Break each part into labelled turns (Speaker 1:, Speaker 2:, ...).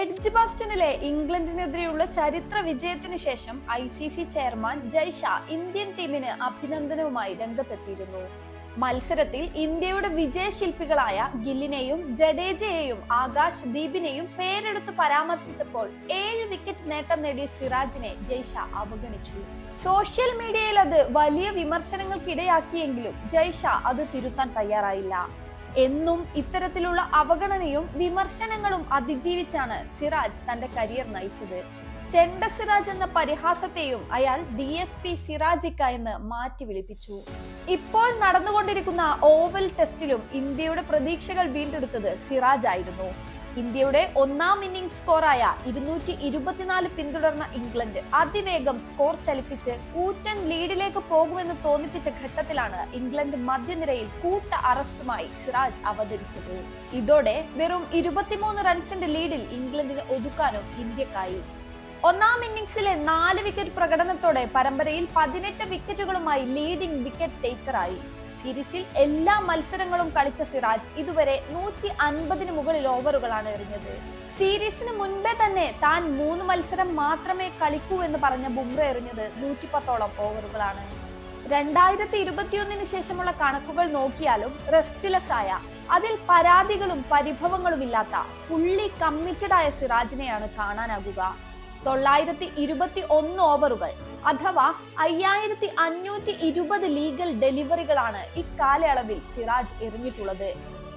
Speaker 1: Edge ബാസ്റ്റണിലെ ഇംഗ്ലണ്ടിനെതിരെയുള്ള ചരിത്ര വിജയത്തിനു ശേഷം I C C chairman Jay Shah Indian ടീമിന് അഭിനന്ദനവുമായി രംഗത്തെത്തിയിരുന്നു. മത്സരത്തിൽ ഇന്ത്യയുടെ വിജയശില്പികളായ ഗില്ലിനെയും ജഡേജയെയും ആകാശ് ദീപിനെയും പേരെടുത്ത് പരാമർശിച്ചപ്പോൾ ഏഴ് വിക്കറ്റ് നേട്ടം നേടിയ സിറാജിനെ ജയ്ഷ അവഗണിച്ചു. സോഷ്യൽ മീഡിയയിൽ അത് വലിയ വിമർശനങ്ങൾക്കിടയാക്കിയെങ്കിലും ജയ്ഷ അത് തിരുത്താൻ തയ്യാറായില്ല. എന്നും ഇത്തരത്തിലുള്ള അവഗണനയും വിമർശനങ്ങളും അതിജീവിച്ചാണ് സിറാജ് തന്റെ കരിയർ നയിച്ചത്. ചെണ്ട സിറാജ് എന്ന പരിഹാസത്തെയും അയാൾ ഡി എസ് പി സിറാജിക്ക എന്ന് മാറ്റി വിളിപ്പിച്ചു. ഇപ്പോൾ നടന്നുകൊണ്ടിരിക്കുന്ന ഓവൽ ടെസ്റ്റിലും ഇന്ത്യയുടെ പ്രതീക്ഷകൾ വീണ്ടെടുത്തത് സിറാജ് ആയിരുന്നു ഇന്ത്യയുടെ ഒന്നാം ഇന്നിംഗ് സ്കോറായ ഇരുന്നൂറ്റി ഇരുപത്തിനാല് പിന്തുടർന്ന ഇംഗ്ലണ്ട് അതിവേഗം സ്കോർ ചലിപ്പിച്ച് കൂറ്റൻ ലീഡിലേക്ക് പോകുമെന്ന് തോന്നിപ്പിച്ച ഘട്ടത്തിലാണ് ഇംഗ്ലണ്ട് മധ്യനിരയിൽ കൂട്ട അറസ്റ്റുമായി സിറാജ് അവതരിച്ചത്. ഇതോടെ വെറും ഇരുപത്തിമൂന്ന് റൺസിന്റെ ലീഡിൽ ഇംഗ്ലണ്ടിന് ഒതുക്കാനും ഇന്ത്യക്കായി. ഒന്നാം ഇന്നിംഗ്സിലെ നാല് വിക്കറ്റ് പ്രകടനത്തോടെ പരമ്പരയിൽ പതിനെട്ട് വിക്കറ്റുകളുമായി ലീഡിംഗ് വിക്കറ്റ് ടേക്കറായി. സീരീസിൽ എല്ലാ മത്സരങ്ങളും കളിച്ച സിറാജ് ഇതുവരെ നൂറ്റി അൻപതിന് മുകളിൽ ഓവറുകളാണ് എറിഞ്ഞത്. സീരീസിന് മുൻപേ തന്നെ താൻ മൂന്ന് മത്സരം മാത്രമേ കളിക്കൂ എന്ന് പറഞ്ഞ ബുംറ എറിഞ്ഞത് നൂറ്റി പത്തോളം ഓവറുകളാണ്. രണ്ടായിരത്തി ഇരുപത്തിയൊന്നിന് ശേഷമുള്ള കണക്കുകൾ നോക്കിയാലും റെസ്റ്റ്ലെസ് ആയ അതിൽ പരാതികളും പരിഭവങ്ങളും ഇല്ലാത്ത ഫുള്ളി കമ്മിറ്റഡ് ആയ സിറാജിനെയാണ് കാണാനാകുക. തൊള്ളായിരത്തി ഇരുപത്തി ഒന്ന് ഓവറുകൾ അഥവാ അയ്യായിരത്തി അഞ്ഞൂറ്റി ഇരുപത് ലീഗൽ ഡെലിവറികളാണ് ഇക്കാലയളവിൽ സിറാജ് എറിഞ്ഞിട്ടുള്ളത്.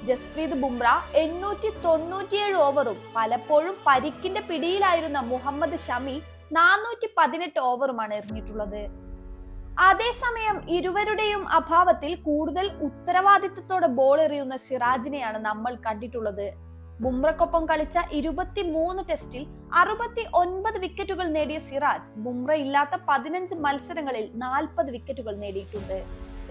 Speaker 1: ജസ്പ്രീത് ബുംറ എണ്ണൂറ്റി തൊണ്ണൂറ്റിയേഴ് ഓവറും പലപ്പോഴും പരിക്കിന്റെ പിടിയിലായിരുന്ന മുഹമ്മദ് ഷമി നാനൂറ്റി പതിനെട്ട് ഓവറുമാണ് എറിഞ്ഞിട്ടുള്ളത്. അതേസമയം ഇരുവരുടെയും അഭാവത്തിൽ കൂടുതൽ ഉത്തരവാദിത്തത്തോടെ ബോൾ എറിയുന്ന സിറാജിനെയാണ് നമ്മൾ കണ്ടിട്ടുള്ളത്. ബുംറക്കൊപ്പം കളിച്ച ഇരുപത്തി മൂന്ന് ടെസ്റ്റിൽ അറുപത്തി ഒൻപത് വിക്കറ്റുകൾ നേടിയ സിറാജ് ബുംറ ഇല്ലാത്ത പതിനഞ്ച് മത്സരങ്ങളിൽ നാൽപ്പത് വിക്കറ്റുകൾ നേടിയിട്ടുണ്ട്.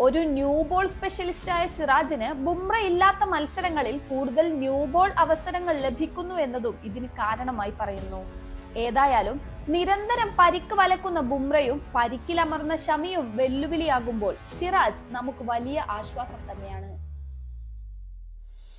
Speaker 1: ഒരു ന്യൂ ബോൾ സ്പെഷ്യലിസ്റ്റായ സിറാജിന് ബുംറ ഇല്ലാത്ത മത്സരങ്ങളിൽ കൂടുതൽ ന്യൂ ബോൾ അവസരങ്ങൾ ലഭിക്കുന്നു എന്നതും ഇതിന് കാരണമായി പറയുന്നു. ഏതായാലും നിരന്തരം പരിക്ക് വലക്കുന്ന ബുംറയും പരിക്കിലമർന്ന ഷമിയും വെല്ലുവിളിയാകുമ്പോൾ സിറാജ് നമുക്ക് വലിയ ആശ്വാസം തന്നെയാണ്.